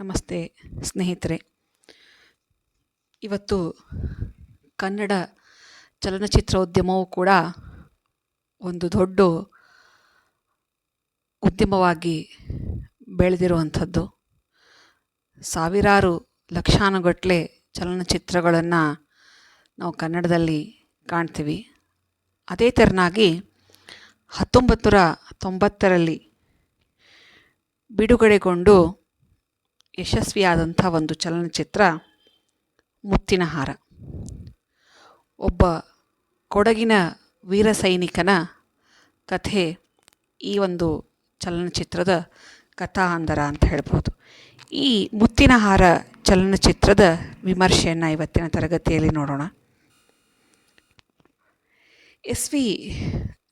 ನಮಸ್ತೆ, ಸ್ನೇಹಿತರೆ. ಇವತ್ತು ಕನ್ನಡ ಚಲನಚಿತ್ರ ಉದ್ಯಮವು ಕೂಡ ಒಂದು ದೊಡ್ಡ ಉದ್ಯಮವಾಗಿ ಬೆಳೆದಿರುವಂಥದ್ದು. ಸಾವಿರಾರು ಲಕ್ಷಾನುಗಟ್ಟಲೆ ಚಲನಚಿತ್ರಗಳನ್ನು ನಾವು ಕನ್ನಡದಲ್ಲಿ ಕಾಣ್ತೀವಿ. ಅದೇ ತೆರನಾಗಿ ಹತ್ತೊಂಬತ್ತು ನೂರ ತೊಂಬತ್ತರಲ್ಲಿ ಬಿಡುಗಡೆಗೊಂಡು ಯಶಸ್ವಿಯಾದಂಥ ಒಂದು ಚಲನಚಿತ್ರ, ಮುತ್ತಿನ ಹಾರ. ಒಬ್ಬ ಕೊಡಗಿನ ವೀರ ಸೈನಿಕನ ಕಥೆ ಈ ಒಂದು ಚಲನಚಿತ್ರದ ಕಥಾ ಹಂದರ ಅಂತ ಹೇಳ್ಬೋದು. ಈ ಮುತ್ತಿನ ಹಾರ ಚಲನಚಿತ್ರದ ವಿಮರ್ಶೆಯನ್ನು ಇವತ್ತಿನ ತರಗತಿಯಲ್ಲಿ ನೋಡೋಣ. ಎಸ್ ವಿ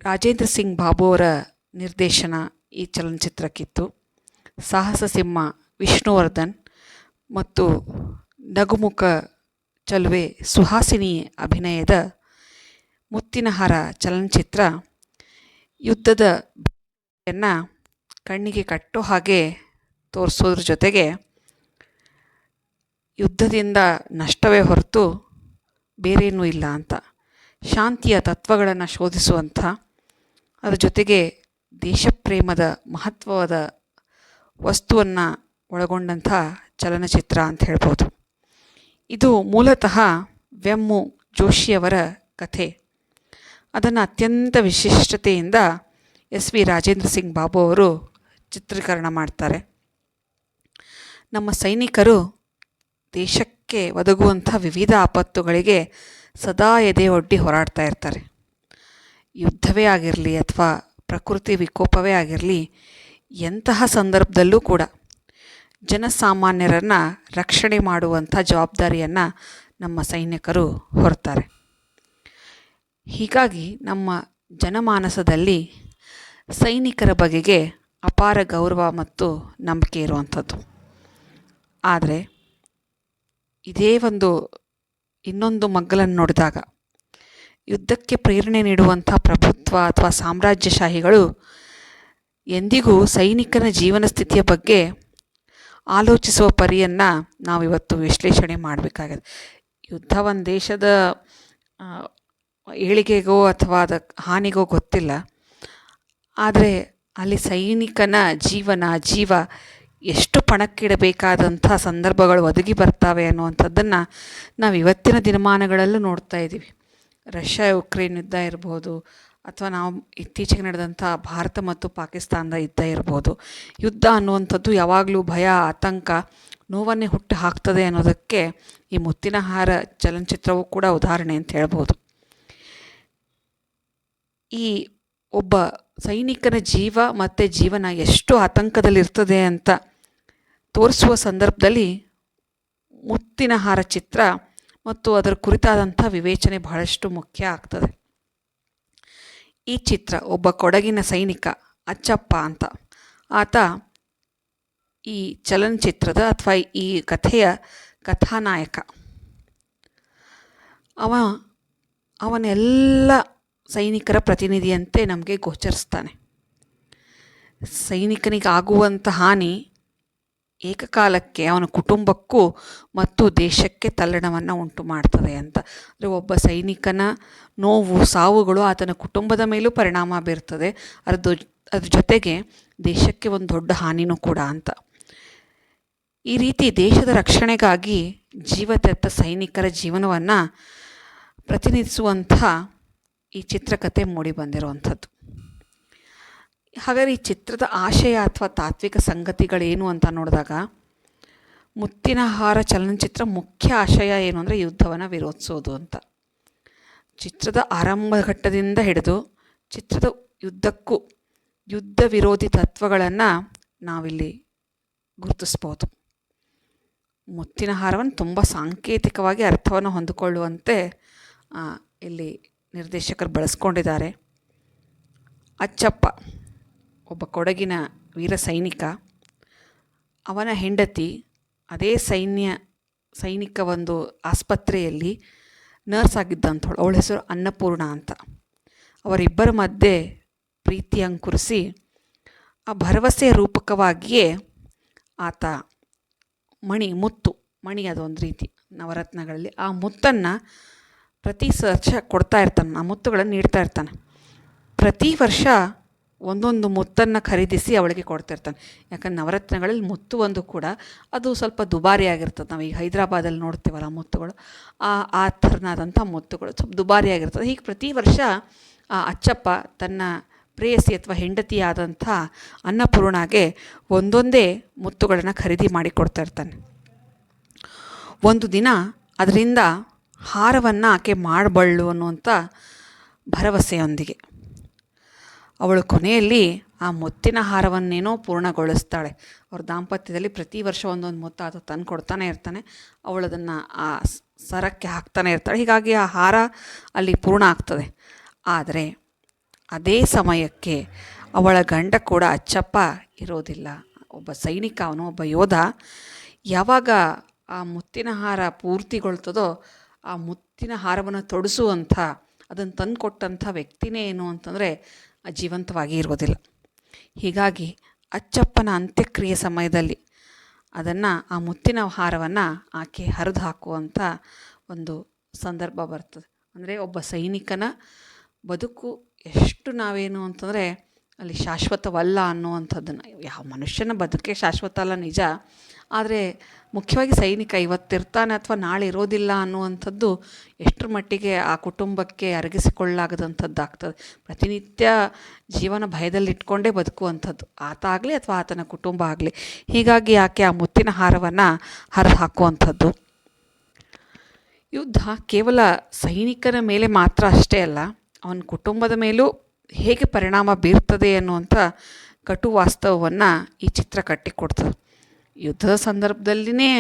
ರಾಜೇಂದ್ರ ಸಿಂಗ್ ಬಾಬು ಅವರ ನಿರ್ದೇಶನ ಈ ಚಲನಚಿತ್ರಕ್ಕಿತ್ತು. ಸಾಹಸ ಸಿಂಹ ವಿಷ್ಣುವರ್ಧನ್ ಮತ್ತು ನಗುಮುಖ ಚಲುವೆ ಸುಹಾಸಿನಿ ಅಭಿನಯದ ಮುತ್ತಿನಹಾರ ಚಲನಚಿತ್ರ ಯುದ್ಧದ ಯನ್ನು ಕಣ್ಣಿಗೆ ಕಟ್ಟೋ ಹಾಗೆ ತೋರಿಸೋದ್ರ ಜೊತೆಗೆ ಯುದ್ಧದಿಂದ ನಷ್ಟವೇ ಹೊರತು ಬೇರೇನೂ ಇಲ್ಲ ಅಂತ. ಶಾಂತಿಯ ತತ್ವಗಳನ್ನು ಶೋಧಿಸುವಂಥ, ಅದರ ಜೊತೆಗೆ ದೇಶಪ್ರೇಮದ ಮಹತ್ವವಾದ ವಸ್ತುವನ್ನು ಒಳಗೊಂಡಂಥ ಚಲನಚಿತ್ರ ಅಂತ ಹೇಳ್ಬೋದು. ಇದು ಮೂಲತಃ ವೆಮ್ಮು ಜೋಶಿಯವರ ಕಥೆ. ಅದನ್ನು ಅತ್ಯಂತ ವಿಶಿಷ್ಟತೆಯಿಂದ ಎಸ್ ವಿ ರಾಜೇಂದ್ರ ಸಿಂಗ್ ಬಾಬು ಅವರು ಚಿತ್ರೀಕರಣ ಮಾಡ್ತಾರೆ. ನಮ್ಮ ಸೈನಿಕರು ದೇಶಕ್ಕೆ ಒದಗುವಂಥ ವಿವಿಧ ಆಪತ್ತುಗಳಿಗೆ ಸದಾ ಎದೆ ಒಡ್ಡಿ ಹೋರಾಡ್ತಾ ಇರ್ತಾರೆ. ಯುದ್ಧವೇ ಆಗಿರಲಿ ಅಥವಾ ಪ್ರಕೃತಿ ವಿಕೋಪವೇ ಆಗಿರಲಿ ಎಂತಹ ಸಂದರ್ಭದಲ್ಲೂ ಕೂಡ ಜನಸಾಮಾನ್ಯರನ್ನು ರಕ್ಷಣೆ ಮಾಡುವಂಥ ಜವಾಬ್ದಾರಿಯನ್ನು ನಮ್ಮ ಸೈನಿಕರು ಹೊರ್ತಾರೆ. ಹೀಗಾಗಿ ನಮ್ಮ ಜನಮಾನಸದಲ್ಲಿ ಸೈನಿಕರ ಬಗೆಗೆ ಅಪಾರ ಗೌರವ ಮತ್ತು ನಂಬಿಕೆ ಇರುವಂಥದ್ದು. ಆದರೆ ಇದೇ ಒಂದು ಇನ್ನೊಂದು ಮಗ್ಗಲನ್ನು ನೋಡಿದಾಗ ಯುದ್ಧಕ್ಕೆ ಪ್ರೇರಣೆ ನೀಡುವಂಥ ಪ್ರಭುತ್ವ ಅಥವಾ ಸಾಮ್ರಾಜ್ಯಶಾಹಿಗಳು ಎಂದಿಗೂ ಸೈನಿಕನ ಜೀವನ ಸ್ಥಿತಿಯ ಬಗ್ಗೆ ಆಲೋಚಿಸುವ ಪರಿಯನ್ನು ನಾವಿವತ್ತು ವಿಶ್ಲೇಷಣೆ ಮಾಡಬೇಕಾಗಿದೆ. ಯುದ್ಧ ಒಂದು ದೇಶದ ಏಳಿಗೆಗೋ ಅಥವಾ ಅದ ಹಾನಿಗೋ ಗೊತ್ತಿಲ್ಲ. ಆದರೆ ಅಲ್ಲಿ ಸೈನಿಕನ ಜೀವನ, ಜೀವ ಎಷ್ಟು ಪಣಕ್ಕಿಡಬೇಕಾದಂಥ ಸಂದರ್ಭಗಳು ಒದಗಿ ಬರ್ತಾವೆ ಅನ್ನುವಂಥದ್ದನ್ನು ನಾವು ಇವತ್ತಿನ ದಿನಮಾನಗಳಲ್ಲೂ ನೋಡ್ತಾ ಇದ್ದೀವಿ ರಷ್ಯಾ ಯುಕ್ರೇನ್ ಯುದ್ಧ ಇರ್ಬೋದು ಅಥವಾ ನಾವು ಇತ್ತೀಚೆಗೆ ನಡೆದಂಥ ಭಾರತ ಮತ್ತು ಪಾಕಿಸ್ತಾನದ ಯುದ್ಧ ಇರ್ಬೋದು. ಯುದ್ಧ ಅನ್ನುವಂಥದ್ದು ಯಾವಾಗಲೂ ಭಯ, ಆತಂಕ, ನೋವನ್ನೇ ಹುಟ್ಟು ಹಾಕ್ತದೆ ಅನ್ನೋದಕ್ಕೆ ಈ ಮುತ್ತಿನ ಹಾರ ಚಲನಚಿತ್ರವೂ ಕೂಡ ಉದಾಹರಣೆ ಅಂತ ಹೇಳ್ಬೋದು. ಈ ಒಬ್ಬ ಸೈನಿಕನ ಜೀವ ಮತ್ತು ಜೀವನ ಎಷ್ಟು ಆತಂಕದಲ್ಲಿರ್ತದೆ ಅಂತ ತೋರಿಸುವ ಸಂದರ್ಭದಲ್ಲಿ ಮುತ್ತಿನ ಹಾರ ಚಿತ್ರ ಮತ್ತು ಅದರ ಕುರಿತಾದಂಥ ವಿವೇಚನೆ ಬಹಳಷ್ಟು ಮುಖ್ಯ ಆಗ್ತದೆ. ಈ ಚಿತ್ರ ಒಬ್ಬ ಕೊಡಗಿನ ಸೈನಿಕ ಅಚ್ಚಪ್ಪ ಅಂತ. ಆತ ಈ ಚಲನಚಿತ್ರದ ಅಥವಾ ಈ ಕಥೆಯ ಕಥಾನಾಯಕ. ಅವ, ಅವನೆಲ್ಲ ಸೈನಿಕರ ಪ್ರತಿನಿಧಿಯಂತೆ ನಮಗೆ ಗೋಚರಿಸ್ತಾನೆ. ಸೈನಿಕನಿಗಾಗುವಂಥ ಹಾನಿ ಏಕಕಾಲಕ್ಕೆ ಅವನ ಕುಟುಂಬಕ್ಕೂ ಮತ್ತು ದೇಶಕ್ಕೆ ತಲ್ಲಣವನ್ನು ಉಂಟು ಮಾಡ್ತದೆ ಅಂತ. ಅಂದರೆ ಒಬ್ಬ ಸೈನಿಕನ ನೋವು, ಸಾವುಗಳು ಆತನ ಕುಟುಂಬದ ಮೇಲೂ ಪರಿಣಾಮ ಬೀರ್ತದೆ. ಅದು ಅದ್ರ ಜೊತೆಗೆ ದೇಶಕ್ಕೆ ಒಂದು ದೊಡ್ಡ ಹಾನಿನೂ ಕೂಡ ಅಂತ. ಈ ರೀತಿ ದೇಶದ ರಕ್ಷಣೆಗಾಗಿ ಜೀವ ತೆತ್ತ ಸೈನಿಕರ ಜೀವನವನ್ನು ಪ್ರತಿನಿಧಿಸುವಂಥ ಈ ಚಿತ್ರಕಥೆ ಮೂಡಿ ಬಂದಿರುವಂಥದ್ದು. ಹಾಗಾದ್ರೆ ಈ ಚಿತ್ರದ ಆಶಯ ಅಥವಾ ತಾತ್ವಿಕ ಸಂಗತಿಗಳೇನು ಅಂತ ನೋಡಿದಾಗ, ಮುತ್ತಿನ ಹಾರ ಚಲನಚಿತ್ರ ಮುಖ್ಯ ಆಶಯ ಏನು ಅಂದರೆ ಯುದ್ಧವನ್ನು ವಿರೋಧಿಸೋದು ಅಂತ. ಚಿತ್ರದ ಆರಂಭ ಘಟ್ಟದಿಂದ ಹಿಡಿದು ಚಿತ್ರದ ಯುದ್ಧಕ್ಕೂ ಯುದ್ಧ ವಿರೋಧಿ ತತ್ವಗಳನ್ನು ನಾವಿಲ್ಲಿ ಗುರುತಿಸ್ಬೋದು. ಮುತ್ತಿನ ಹಾರವನ್ನು ತುಂಬ ಸಾಂಕೇತಿಕವಾಗಿ ಅರ್ಥವನ್ನು ಹೊಂದಿಕೊಳ್ಳುವಂತೆ ಇಲ್ಲಿ ನಿರ್ದೇಶಕರು ಬಳಸ್ಕೊಂಡಿದ್ದಾರೆ. ಅಚ್ಚಪ್ಪ. ಒಬ್ಬ ಕೊಡಗಿನ ವೀರ ಸೈನಿಕ. ಅವನ ಹೆಂಡತಿ ಅದೇ ಸೈನ್ಯ, ಸೈನಿಕ ಒಂದು ಆಸ್ಪತ್ರೆಯಲ್ಲಿ ನರ್ಸ್ ಆಗಿದ್ದಂಥವಳು ಅವಳ. ಹೆಸರು ಅನ್ನಪೂರ್ಣ ಅಂತ. ಅವರಿಬ್ಬರ ಮಧ್ಯೆ ಪ್ರೀತಿ ಅಂಕುರಿಸಿ ಆ ಭರವಸೆಯ ರೂಪಕವಾಗಿಯೇ ಆತ ಮಣಿ, ಮುತ್ತು, ಮಣಿ ಅದೊಂದು ರೀತಿ ನವರತ್ನಗಳಲ್ಲಿ ಆ ಮುತ್ತನ್ನು ಪ್ರತಿ ವರ್ಷ ಕೊಡ್ತಾ ಇರ್ತಾನೆ, ಆ ಮುತ್ತುಗಳನ್ನು ನೀಡ್ತಾ ಇರ್ತಾನೆ. ಪ್ರತಿ ವರ್ಷ ಒಂದೊಂದು ಮುತ್ತನ್ನು ಖರೀದಿಸಿ ಅವಳಿಗೆ ಕೊಡ್ತಿರ್ತಾನೆ. ಯಾಕಂದ್ರೆ ನವರತ್ನಗಳಲ್ಲಿ ಮುತ್ತು ಒಂದು ಕೂಡ ಅದು ಸ್ವಲ್ಪ ದುಬಾರಿ ಆಗಿರ್ತದೆ. ನಾವು ಈಗ ಹೈದರಾಬಾದಲ್ಲಿ ನೋಡ್ತೀವಲ್ಲ ಮುತ್ತುಗಳು, ಆ ಆ ಥರನಾದಂಥ ಮುತ್ತುಗಳು ಸ್ವಲ್ಪ ದುಬಾರಿ ಆಗಿರ್ತದೆ. ಹೀಗೆ ಪ್ರತಿ ವರ್ಷ, ಆ ಅಚ್ಚಪ್ಪ ತನ್ನ ಪ್ರೇಯಸಿ ಅಥವಾ ಹೆಂಡತಿಯಾದಂಥ ಅನ್ನಪೂರ್ಣಾಗೆ ಒಂದೊಂದೇ ಮುತ್ತುಗಳನ್ನು ಖರೀದಿ ಮಾಡಿ ಕೊಡ್ತಾ ಇರ್ತಾನೆ ಒಂದು ದಿನ ಅದರಿಂದ ಹಾರವನ್ನು ಆಕೆ ಮಾಡಬಳ್ಳು ಅನ್ನುವಂಥ ಭರವಸೆಯೊಂದಿಗೆ. ಅವಳು ಕೊನೆಯಲ್ಲಿ ಆ ಮುತ್ತಿನ ಹಾರವನ್ನೇನೋ ಪೂರ್ಣಗೊಳಿಸ್ತಾಳೆ. ಅವ್ರ ದಾಂಪತ್ಯದಲ್ಲಿ ಪ್ರತಿ ವರ್ಷ ಒಂದೊಂದು ಮುತ್ತ ಅದು ತಂದು ಕೊಡ್ತಾನೆ ಇರ್ತಾನೆ. ಅವಳು ಅದನ್ನು ಆ ಸರಕ್ಕೆ ಹಾಕ್ತಾನೆ ಇರ್ತಾಳೆ. ಹೀಗಾಗಿ ಆ ಹಾರ ಅಲ್ಲಿ ಪೂರ್ಣ ಆಗ್ತದೆ. ಆದರೆ ಅದೇ ಸಮಯಕ್ಕೆ ಅವಳ ಗಂಡ ಕೂಡ ಅಚ್ಚಪ್ಪ ಇರೋದಿಲ್ಲ. ಒಬ್ಬ ಸೈನಿಕ, ಅವನು ಒಬ್ಬ ಯೋಧ. ಯಾವಾಗ ಆ ಮುತ್ತಿನ ಹಾರ ಪೂರ್ತಿಗೊಳ್ತದೋ ಆ ಮುತ್ತಿನ ಹಾರವನ್ನು ತೊಡಿಸುವಂಥ, ಅದನ್ನು ತಂದು ಕೊಟ್ಟಂಥ ವ್ಯಕ್ತಿನೇ ಏನು ಅಂತಂದರೆ ಜೀವಂತವಾಗಿ ಇರೋದಿಲ್ಲ ಹೀಗಾಗಿ ಅಚ್ಚಪ್ಪನ ಅಂತ್ಯಕ್ರಿಯೆ ಸಮಯದಲ್ಲಿ ಅದನ್ನು ಆ ಮುತ್ತಿನ ಹಾರವನ್ನು ಆಕೆ ಹರಿದು ಹಾಕುವಂಥ ಒಂದು ಸಂದರ್ಭ ಬರ್ತದೆ. ಅಂದರೆ ಒಬ್ಬ ಸೈನಿಕನ ಬದುಕು ಎಷ್ಟು ನಾವೇನು ಅಂತಂದರೆ ಅಲ್ಲಿ ಶಾಶ್ವತವಲ್ಲ ಅನ್ನುವಂಥದ್ದನ್ನು, ಯಾವ ಮನುಷ್ಯನ ಬದುಕೇ ಶಾಶ್ವತ ಅಲ್ಲ, ನಿಜ. ಆದರೆ ಮುಖ್ಯವಾಗಿ ಸೈನಿಕ ಇವತ್ತಿರ್ತಾನೆ ಅಥವಾ ನಾಳೆ ಇರೋದಿಲ್ಲ ಅನ್ನುವಂಥದ್ದು ಎಷ್ಟರ ಮಟ್ಟಿಗೆ ಆ ಕುಟುಂಬಕ್ಕೆ ಅರಗಿಸಿಕೊಳ್ಳಾಗದಂಥದ್ದು ಆಗ್ತದೆ ಪ್ರತಿನಿತ್ಯ ಜೀವನ ಭಯದಲ್ಲಿಟ್ಕೊಂಡೇ ಬದುಕುವಂಥದ್ದು. ಆತ ಆಗಲಿ ಅಥವಾ ಆತನ ಕುಟುಂಬ ಆಗಲಿ. ಹೀಗಾಗಿ ಆಕೆ ಆ ಮುತ್ತಿನ ಹಾರವನ್ನು ಹರಿದು ಹಾಕುವಂಥದ್ದು ಯುದ್ಧ ಕೇವಲ ಸೈನಿಕನ ಮೇಲೆ ಮಾತ್ರ ಅಷ್ಟೇ ಅಲ್ಲ, ಅವನ ಕುಟುಂಬದ ಮೇಲೂ ಹೇಗೆ ಪರಿಣಾಮ ಬೀರ್ತದೆ ಅನ್ನುವಂಥ ಕಟು ವಾಸ್ತವವನ್ನು ಈ ಚಿತ್ರ ಕಟ್ಟಿಕೊಡ್ತದೆ. ಯುದ್ಧದ ಸಂದರ್ಭದಲ್ಲಿನೇ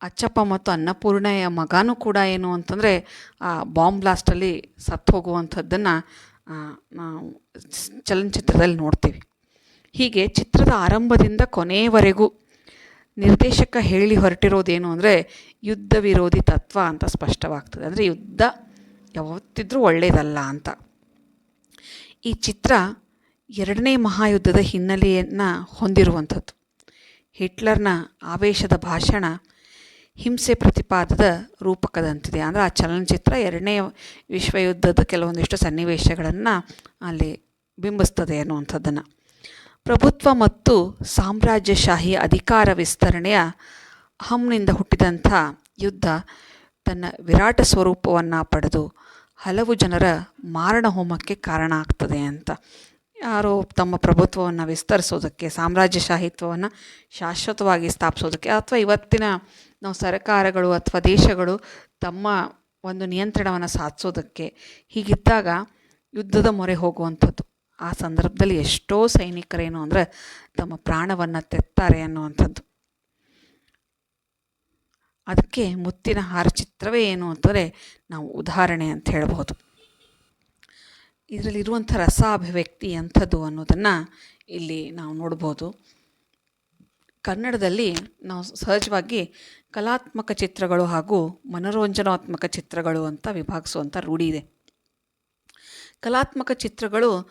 ಅಚ್ಚಪ್ಪ ಮತ್ತು ಅನ್ನಪೂರ್ಣೆಯ ಮಗನೂ ಕೂಡ ಏನು ಅಂತಂದರೆ ಆ ಬಾಂಬ್ ಬ್ಲಾಸ್ಟಲ್ಲಿ ಸತ್ತು ಹೋಗುವಂಥದ್ದನ್ನು ನಾವು ಚಲನಚಿತ್ರದಲ್ಲಿ ನೋಡ್ತೀವಿ. ಹೀಗೆ ಚಿತ್ರದ ಆರಂಭದಿಂದ ಕೊನೆಯವರೆಗೂ ನಿರ್ದೇಶಕ ಹೇಳಿ ಹೊರಟಿರೋದೇನು ಅಂದರೆ ಯುದ್ಧ ವಿರೋಧಿ ತತ್ವ ಅಂತ ಸ್ಪಷ್ಟವಾಗ್ತದೆ. ಅಂದರೆ ಯುದ್ಧ ಯಾವತ್ತಿದ್ರೂ ಒಳ್ಳೆಯದಲ್ಲ ಅಂತ. ಈ ಚಿತ್ರ ಎರಡನೇ ಮಹಾಯುದ್ಧದ ಹಿನ್ನೆಲೆಯನ್ನು ಹೊಂದಿರುವಂಥದ್ದು. ಹಿಟ್ಲರ್ನ ಆವೇಶದ ಭಾಷಣ ಹಿಂಸೆ ಪ್ರತಿಪಾದದ ರೂಪಕದಂತಿದೆ. ಅಂದರೆ ಆ ಚಲನಚಿತ್ರ ಎರಡನೇ ವಿಶ್ವಯುದ್ಧದ ಕೆಲವೊಂದಿಷ್ಟು ಸನ್ನಿವೇಶಗಳನ್ನು ಅಲ್ಲಿ ಬಿಂಬಿಸ್ತದೆ ಅನ್ನುವಂಥದ್ದನ್ನು. ಪ್ರಭುತ್ವ ಮತ್ತು ಸಾಮ್ರಾಜ್ಯಶಾಹಿ ಅಧಿಕಾರ ವಿಸ್ತರಣೆಯ ಅಹಂನಿಂದ ಹುಟ್ಟಿದಂಥ ಯುದ್ಧ ತನ್ನ ವಿರಾಟ ಸ್ವರೂಪವನ್ನು ಪಡೆದು ಹಲವು ಜನರ ಮಾರಣ ಹೋಮಕ್ಕೆ ಕಾರಣ ಆಗ್ತದೆ ಅಂತ. ಯಾರೋ ತಮ್ಮ ಪ್ರಭುತ್ವವನ್ನು ವಿಸ್ತರಿಸೋದಕ್ಕೆ, ಸಾಮ್ರಾಜ್ಯಶಾಹಿತ್ವವನ್ನು ಶಾಶ್ವತವಾಗಿ ಸ್ಥಾಪಿಸೋದಕ್ಕೆ ಅಥವಾ ಇವತ್ತಿನ ನಾವು ಸರ್ಕಾರಗಳು ಅಥವಾ ದೇಶಗಳು ತಮ್ಮ ಒಂದು ನಿಯಂತ್ರಣವನ್ನು ಸಾಧಿಸೋದಕ್ಕೆ ಹೀಗಿದ್ದಾಗ ಯುದ್ಧದ ಮೊರೆ ಹೋಗುವಂಥದ್ದು. ಆ ಸಂದರ್ಭದಲ್ಲಿ ಎಷ್ಟೋ ಸೈನಿಕರೇನು ಅಂದರೆ ತಮ್ಮ ಪ್ರಾಣವನ್ನು ತೆತ್ತಾರೆ ಅನ್ನುವಂಥದ್ದು. ಅದಕ್ಕೆ ಮುತ್ತಿನ ಹಾರ ಚಿತ್ರವೇ ಏನು ಅಂತಂದರೆ ನಾವು ಉದಾಹರಣೆ ಅಂತ ಹೇಳ್ಬೋದು ಇದರಲ್ಲಿರುವಂಥ ರಸ ಅಭಿವ್ಯಕ್ತಿ ಅಂಥದ್ದು ಅನ್ನೋದನ್ನು ಇಲ್ಲಿ ನಾವು ನೋಡ್ಬೋದು. ಕನ್ನಡದಲ್ಲಿ ನಾವು ಸಹಜವಾಗಿ ಕಲಾತ್ಮಕ ಚಿತ್ರಗಳು ಹಾಗೂ ಮನೋರಂಜನಾತ್ಮಕ ಚಿತ್ರಗಳು ಅಂತ ವಿಭಾಗಿಸುವಂಥ ರೂಢಿ ಇದೆ. ಕಲಾತ್ಮಕ ಚಿತ್ರಗಳು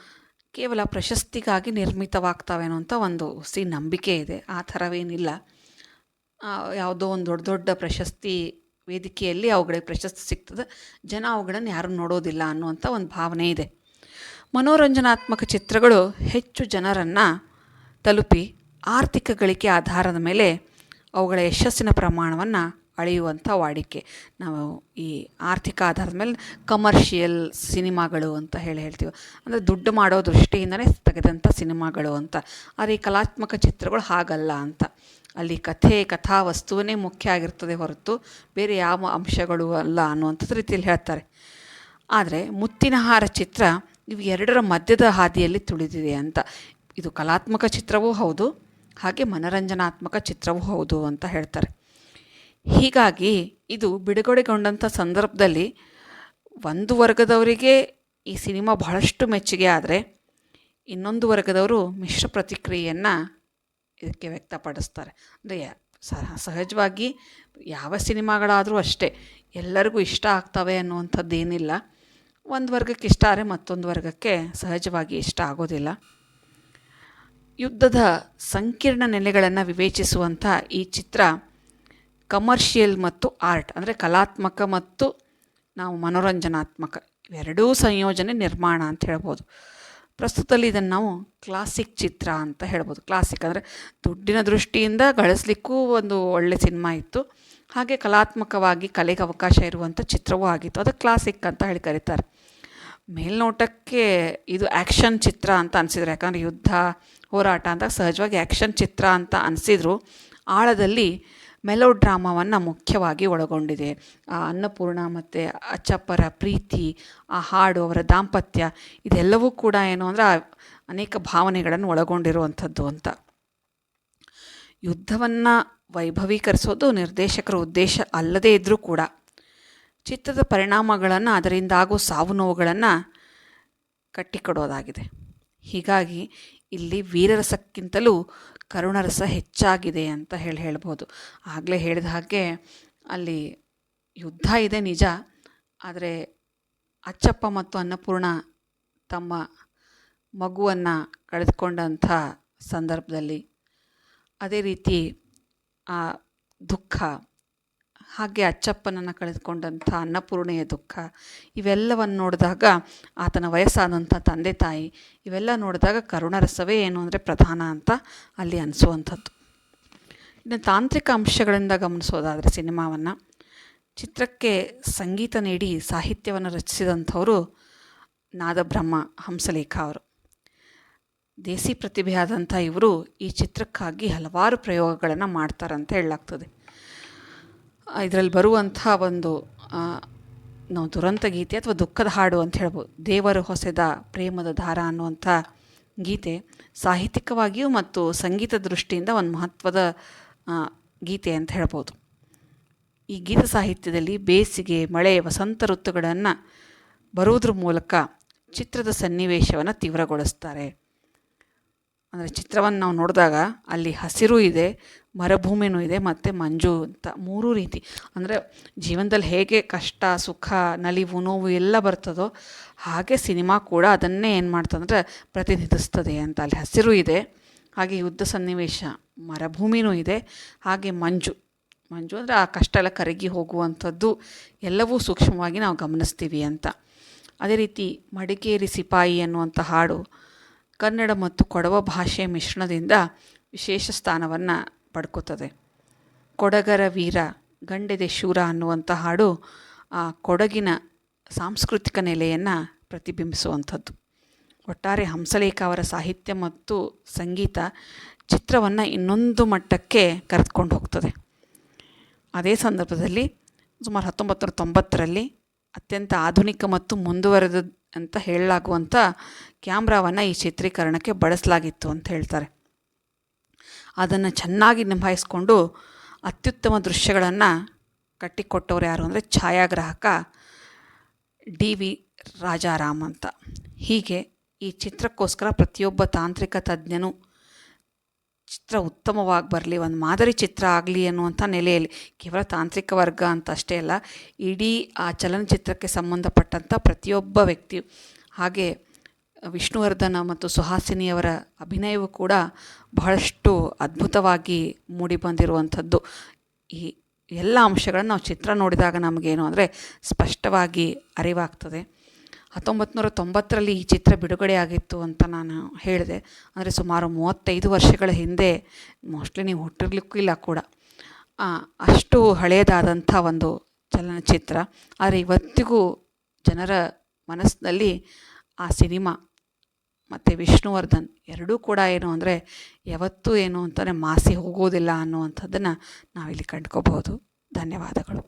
ಕೇವಲ ಪ್ರಶಸ್ತಿಗಾಗಿ ನಿರ್ಮಿತವಾಗ್ತವೆ ಅನ್ನೋಂಥ ಒಂದು ಹುಸಿ ನಂಬಿಕೆ ಇದೆ. ಆ ಥರವೇನಿಲ್ಲ. ಯಾವುದೋ ಒಂದು ದೊಡ್ಡ ದೊಡ್ಡ ಪ್ರಶಸ್ತಿ ವೇದಿಕೆಯಲ್ಲಿ ಅವುಗಳಿಗೆ ಪ್ರಶಸ್ತಿ ಸಿಗ್ತದೆ. ಜನ ಅವುಗಳನ್ನು ಯಾರೂ ನೋಡೋದಿಲ್ಲ ಅನ್ನುವಂಥ ಒಂದು ಭಾವನೆ ಇದೆ. ಮನೋರಂಜನಾತ್ಮಕ ಚಿತ್ರಗಳು ಹೆಚ್ಚು ಜನರನ್ನು ತಲುಪಿ ಆರ್ಥಿಕ ಗಳಿಕೆ ಆಧಾರದ ಮೇಲೆ ಅವುಗಳ ಯಶಸ್ಸಿನ ಪ್ರಮಾಣವನ್ನು ಅಳೆಯುವಂಥ ವಾಡಿಕೆ. ನಾವು ಈ ಆರ್ಥಿಕ ಆಧಾರದ ಮೇಲೆ ಕಮರ್ಷಿಯಲ್ ಸಿನಿಮಾಗಳು ಅಂತ ಹೇಳಿ ಹೇಳ್ತೀವಿ. ಅಂದರೆ ದುಡ್ಡು ಮಾಡೋ ದೃಷ್ಟಿಯಿಂದನೇ ತೆಗೆದಂಥ ಸಿನಿಮಾಗಳು ಅಂತ. ಆದರೆ ಈ ಕಲಾತ್ಮಕ ಚಿತ್ರಗಳು ಹಾಗಲ್ಲ ಅಂತ. ಅಲ್ಲಿ ಕಥೆ, ಕಥಾ ವಸ್ತುವೇ ಮುಖ್ಯ ಆಗಿರ್ತದೆ ಹೊರತು ಬೇರೆ ಯಾವ ಅಂಶಗಳು ಅಲ್ಲ ಅನ್ನುವಂಥದ್ದು ರೀತಿಯಲ್ಲಿ ಹೇಳ್ತಾರೆ. ಆದರೆ ಮುತ್ತಿನ ಹಾರ ಚಿತ್ರ ಇವು ಎರಡರ ಮಧ್ಯದ ಹಾದಿಯಲ್ಲಿ ತುಳಿದಿದೆ ಅಂತ. ಇದು ಕಲಾತ್ಮಕ ಚಿತ್ರವೂ ಹೌದು, ಹಾಗೆ ಮನರಂಜನಾತ್ಮಕ ಚಿತ್ರವೂ ಹೌದು ಅಂತ ಹೇಳ್ತಾರೆ. ಹೀಗಾಗಿ ಇದು ಬಿಡುಗಡೆಗೊಂಡಂಥ ಸಂದರ್ಭದಲ್ಲಿ ಒಂದು ವರ್ಗದವರಿಗೆ ಈ ಸಿನಿಮಾ ಬಹಳಷ್ಟು ಮೆಚ್ಚುಗೆ ಆದರೆ ಇನ್ನೊಂದು ವರ್ಗದವರು ಮಿಶ್ರ ಪ್ರತಿಕ್ರಿಯೆಯನ್ನು ಇದಕ್ಕೆ ವ್ಯಕ್ತಪಡಿಸ್ತಾರೆ. ಅಂದರೆ ಸಹಜವಾಗಿ ಯಾವ ಸಿನಿಮಾಗಳಾದರೂ ಅಷ್ಟೇ ಎಲ್ಲರಿಗೂ ಇಷ್ಟ ಆಗ್ತವೆ ಅನ್ನುವಂಥದ್ದು ಏನಿಲ್ಲ ಒಂದು ವರ್ಗಕ್ಕೆ ಇಷ್ಟ ಆದರೆ ಮತ್ತೊಂದು ವರ್ಗಕ್ಕೆ ಸಹಜವಾಗಿ ಇಷ್ಟ ಆಗೋದಿಲ್ಲ. ಯುದ್ಧದ ಸಂಕೀರ್ಣ ನೆಲೆಗಳನ್ನು ವಿವೇಚಿಸುವಂಥ ಈ ಚಿತ್ರ ಕಮರ್ಷಿಯಲ್ ಮತ್ತು ಆರ್ಟ್, ಅಂದರೆ ಕಲಾತ್ಮಕ ಮತ್ತು ನಾವು ಮನೋರಂಜನಾತ್ಮಕ, ಇವೆರಡೂ ಸಂಯೋಜನೆ ನಿರ್ಮಾಣ ಅಂತ ಹೇಳ್ಬೋದು. ಪ್ರಸ್ತುತದಲ್ಲಿ ಇದನ್ನು ನಾವು ಕ್ಲಾಸಿಕ್ ಚಿತ್ರ ಅಂತ ಹೇಳ್ಬೋದು. ಕ್ಲಾಸಿಕ್ ಅಂದರೆ ದುಡ್ಡಿನ ದೃಷ್ಟಿಯಿಂದ ಗಳಿಸ್ಲಿಕ್ಕೂ ಒಂದು ಒಳ್ಳೆ ಸಿನಿಮಾ ಇತ್ತು. ಹಾಗೆ ಕಲಾತ್ಮಕವಾಗಿ ಕಲೆಗೆ ಅವಕಾಶ ಇರುವಂಥ ಚಿತ್ರವೂ ಆಗಿತ್ತು. ಅದು ಕ್ಲಾಸಿಕ್ ಅಂತ ಹೇಳಿ ಕರೀತಾರೆ. ಮೇಲ್ನೋಟಕ್ಕೆ ಇದು ಆ್ಯಕ್ಷನ್ ಚಿತ್ರ ಅಂತ ಅನಿಸಿದ್ರು. ಯಾಕಂದರೆ ಯುದ್ಧ, ಹೋರಾಟ ಅಂತ ಸಹಜವಾಗಿ ಆ್ಯಕ್ಷನ್ ಚಿತ್ರ ಅಂತ ಅನಿಸಿದ್ರು. ಆಳದಲ್ಲಿ ಮೆಲೋ ಡ್ರಾಮಾವನ್ನು ಮುಖ್ಯವಾಗಿ ಒಳಗೊಂಡಿದೆ. ಆ ಅನ್ನಪೂರ್ಣ ಮತ್ತು ಅಚ್ಚಪ್ಪರ ಪ್ರೀತಿ, ಆ ಹಾಡು, ಅವರ ದಾಂಪತ್ಯ, ಇದೆಲ್ಲವೂ ಕೂಡ ಏನು ಅಂದರೆ ಅನೇಕ ಭಾವನೆಗಳನ್ನು ಒಳಗೊಂಡಿರುವಂಥದ್ದು ಅಂತ. ಯುದ್ಧವನ್ನು ವೈಭವೀಕರಿಸೋದು ನಿರ್ದೇಶಕರ ಉದ್ದೇಶ ಅಲ್ಲದೇ ಇದ್ದರೂ ಕೂಡ ಚಿತ್ರದ ಪರಿಣಾಮಗಳನ್ನು ಅದರಿಂದ ಆಗೋ ಸಾವು ನೋವುಗಳನ್ನು ಕಟ್ಟಿಕೊಡೋದಾಗಿದೆ. ಹೀಗಾಗಿ ಇಲ್ಲಿ ವೀರರಸಕ್ಕಿಂತಲೂ ಕರುಣರಸ ಹೆಚ್ಚಾಗಿದೆ ಅಂತ ಹೇಳಿ ಹೇಳ್ಬೋದು. ಆಗಲೇ ಹೇಳಿದ ಹಾಗೆ ಅಲ್ಲಿ ಯುದ್ಧ ಇದೆ ನಿಜ, ಆದರೆ ಅಚ್ಚಪ್ಪ ಮತ್ತು ಅನ್ನಪೂರ್ಣ ತಮ್ಮ ಮಗುವನ್ನು ಕಳೆದುಕೊಂಡಂಥ ಸಂದರ್ಭದಲ್ಲಿ ಅದೇ ರೀತಿ ಆ ದುಃಖ ಹಾಗೆ ಅಚ್ಚಪ್ಪನನ್ನು ಕಳೆದುಕೊಂಡಂಥ ಅನ್ನಪೂರ್ಣೆಯ ದುಃಖ, ಇವೆಲ್ಲವನ್ನು ನೋಡಿದಾಗ ಆತನ ವಯಸ್ಸಾದಂಥ ತಂದೆ ತಾಯಿ, ಇವೆಲ್ಲ ನೋಡಿದಾಗ ಕರುಣರಸವೇ ಏನು ಅಂದರೆ ಪ್ರಧಾನ ಅಂತ ಅಲ್ಲಿ ಅನಿಸುವಂಥದ್ದು. ಇನ್ನು ತಾಂತ್ರಿಕ ಅಂಶಗಳಿಂದ ಗಮನಿಸೋದಾದರೆ ಸಿನಿಮಾವನ್ನು, ಚಿತ್ರಕ್ಕೆ ಸಂಗೀತ ನೀಡಿ ಸಾಹಿತ್ಯವನ್ನು ರಚಿಸಿದಂಥವರು ನಾದಬ್ರಹ್ಮ ಹಂಸಲೇಖ ಅವರು. ದೇಸಿ ಪ್ರತಿಭೆಯಾದಂಥ ಇವರು ಈ ಚಿತ್ರಕ್ಕಾಗಿ ಹಲವಾರು ಪ್ರಯೋಗಗಳನ್ನು ಮಾಡ್ತಾರಂತ ಹೇಳಲಾಗ್ತದೆ. ಇದರಲ್ಲಿ ಬರುವಂಥ ಒಂದು ನಾವು ದುರಂತ ಗೀತೆ ಅಥವಾ ದುಃಖದ ಹಾಡು ಅಂತ ಹೇಳ್ಬೋದು. ದೇವರು ಹೊಸೆದ ಪ್ರೇಮದ ದಾರ ಅನ್ನುವಂಥ ಗೀತೆ ಸಾಹಿತ್ಯಿಕವಾಗಿಯೂ ಮತ್ತು ಸಂಗೀತ ದೃಷ್ಟಿಯಿಂದ ಒಂದು ಮಹತ್ವದ ಗೀತೆ ಅಂತ ಹೇಳ್ಬೋದು. ಈ ಗೀತ ಸಾಹಿತ್ಯದಲ್ಲಿ ಬೇಸಿಗೆ, ಮಳೆ, ವಸಂತ ಋತುಗಳನ್ನು ಬರುವುದ್ರ ಮೂಲಕ ಚಿತ್ರದ ಸನ್ನಿವೇಶವನ್ನು ತೀವ್ರಗೊಳಿಸ್ತಾರೆ. ಅಂದರೆ ಚಿತ್ರವನ್ನು ನಾವು ನೋಡಿದಾಗ ಅಲ್ಲಿ ಹಸಿರು ಇದೆ, ಮರುಭೂಮಿನೂ ಇದೆ ಮತ್ತು ಮಂಜು ಅಂತ ಮೂರೂ ರೀತಿ. ಅಂದರೆ ಜೀವನದಲ್ಲಿ ಹೇಗೆ ಕಷ್ಟ, ಸುಖ, ನಲಿವು, ನೋವು ಎಲ್ಲ ಬರ್ತದೋ ಹಾಗೆ ಸಿನಿಮಾ ಕೂಡ ಅದನ್ನೇ ಏನು ಮಾಡ್ತಂದ್ರೆ ಪ್ರತಿನಿಧಿಸ್ತದೆ ಅಂತ. ಅಲ್ಲಿ ಹಸಿರು ಇದೆ, ಹಾಗೆ ಯುದ್ಧ ಸನ್ನಿವೇಶ ಮರಭೂಮಿನೂ ಇದೆ, ಹಾಗೆ ಮಂಜು. ಮಂಜು ಅಂದರೆ ಆ ಕಷ್ಟ ಎಲ್ಲ ಕರಗಿ ಹೋಗುವಂಥದ್ದು ಎಲ್ಲವೂ ಸೂಕ್ಷ್ಮವಾಗಿ ನಾವು ಗಮನಿಸ್ತೀವಿ ಅಂತ. ಅದೇ ರೀತಿ ಮಡಿಕೇರಿ ಸಿಪಾಯಿ ಅನ್ನುವಂಥ ಹಾಡು ಕನ್ನಡ ಮತ್ತು ಕೊಡವ ಭಾಷೆಯ ಮಿಶ್ರಣದಿಂದ ವಿಶೇಷ ಸ್ಥಾನವನ್ನು ಪಡ್ಕೋತದೆ. ಕೊಡಗರ ವೀರ, ಗಂಡೆದೆ ಶೂರ ಅನ್ನುವಂಥ ಹಾಡು ಆ ಕೊಡಗಿನ ಸಾಂಸ್ಕೃತಿಕ ನೆಲೆಯನ್ನು ಪ್ರತಿಬಿಂಬಿಸುವಂಥದ್ದು. ಒಟ್ಟಾರೆ ಹಂಸಲೇಖ ಅವರ ಸಾಹಿತ್ಯ ಮತ್ತು ಸಂಗೀತ ಚಿತ್ರವನ್ನು ಇನ್ನೊಂದು ಮಟ್ಟಕ್ಕೆ ಕರೆದುಕೊಂಡು ಹೋಗ್ತದೆ. ಅದೇ ಸಂದರ್ಭದಲ್ಲಿ ಸುಮಾರು ಹತ್ತೊಂಬತ್ತು ನೂರ ತೊಂಬತ್ತರಲ್ಲಿ ಅತ್ಯಂತ ಆಧುನಿಕ ಮತ್ತು ಮುಂದುವರೆದ ಅಂತ ಹೇಳಲಾಗುವಂಥ ಕ್ಯಾಮ್ರಾವನ್ನು ಈ ಚಿತ್ರೀಕರಣಕ್ಕೆ ಬಳಸಲಾಗಿತ್ತು ಅಂತ ಹೇಳ್ತಾರೆ. ಅದನ್ನು ಚೆನ್ನಾಗಿ ನಿಭಾಯಿಸ್ಕೊಂಡು ಅತ್ಯುತ್ತಮ ದೃಶ್ಯಗಳನ್ನು ಕಟ್ಟಿಕೊಟ್ಟವ್ರು ಯಾರು ಅಂದರೆ ಛಾಯಾಗ್ರಾಹಕ ಡಿ ವಿ ರಾಜಾರಾಮ್ ಅಂತ. ಹೀಗೆ ಈ ಚಿತ್ರಕ್ಕೋಸ್ಕರ ಪ್ರತಿಯೊಬ್ಬ ತಾಂತ್ರಿಕ ತಜ್ಞನು ಚಿತ್ರ ಉತ್ತಮವಾಗಿ ಬರಲಿ, ಒಂದು ಮಾದರಿ ಚಿತ್ರ ಆಗಲಿ ಅನ್ನುವಂಥ ನೆಲೆಯಲ್ಲಿ, ಕೇವಲ ತಾಂತ್ರಿಕ ವರ್ಗ ಅಂತ ಅಷ್ಟೇ ಅಲ್ಲ, ಇಡೀ ಆ ಚಲನಚಿತ್ರಕ್ಕೆ ಸಂಬಂಧಪಟ್ಟಂಥ ಪ್ರತಿಯೊಬ್ಬ ವ್ಯಕ್ತಿ, ಹಾಗೆ ವಿಷ್ಣುವರ್ಧನ ಮತ್ತು ಸುಹಾಸಿನಿಯವರ ಅಭಿನಯವು ಕೂಡ ಬಹಳಷ್ಟು ಅದ್ಭುತವಾಗಿ ಮೂಡಿಬಂದಿರುವಂಥದ್ದು ಈ ಎಲ್ಲ ಅಂಶಗಳನ್ನು ನಾವು ಚಿತ್ರ ನೋಡಿದಾಗ ನಮಗೇನು ಅಂದರೆ ಸ್ಪಷ್ಟವಾಗಿ ಅರಿವಾಗ್ತದೆ. ಹತ್ತೊಂಬತ್ತು ನೂರ ತೊಂಬತ್ತರಲ್ಲಿ ಈ ಚಿತ್ರ ಬಿಡುಗಡೆ ಆಗಿತ್ತು ಅಂತ ನಾನು ಹೇಳಿದೆ. ಅಂದರೆ ಸುಮಾರು ಮೂವತ್ತೈದು ವರ್ಷಗಳ ಹಿಂದೆ ಮೋಸ್ಟ್ಲಿ ನೀವು ಹುಟ್ಟಿರ್ಲಿಕ್ಕೂ ಇಲ್ಲ ಕೂಡ. ಅಷ್ಟು ಹಳೆಯದಾದಂಥ ಒಂದು ಚಲನಚಿತ್ರ. ಆದರೆ ಇವತ್ತಿಗೂ ಜನರ ಮನಸ್ಸಿನಲ್ಲಿ ಆ ಸಿನಿಮಾ ಮತ್ತು ವಿಷ್ಣುವರ್ಧನ್ ಎರಡೂ ಕೂಡ ಏನು ಅಂದರೆ ಯಾವತ್ತೂ ಏನು ಅಂತಲೇ ಮಾಸಿ ಹೋಗೋದಿಲ್ಲ ಅನ್ನುವಂಥದ್ದನ್ನು ನಾವಿಲ್ಲಿ ಕಂಡ್ಕೋಬಹುದು ಧನ್ಯವಾದಗಳು.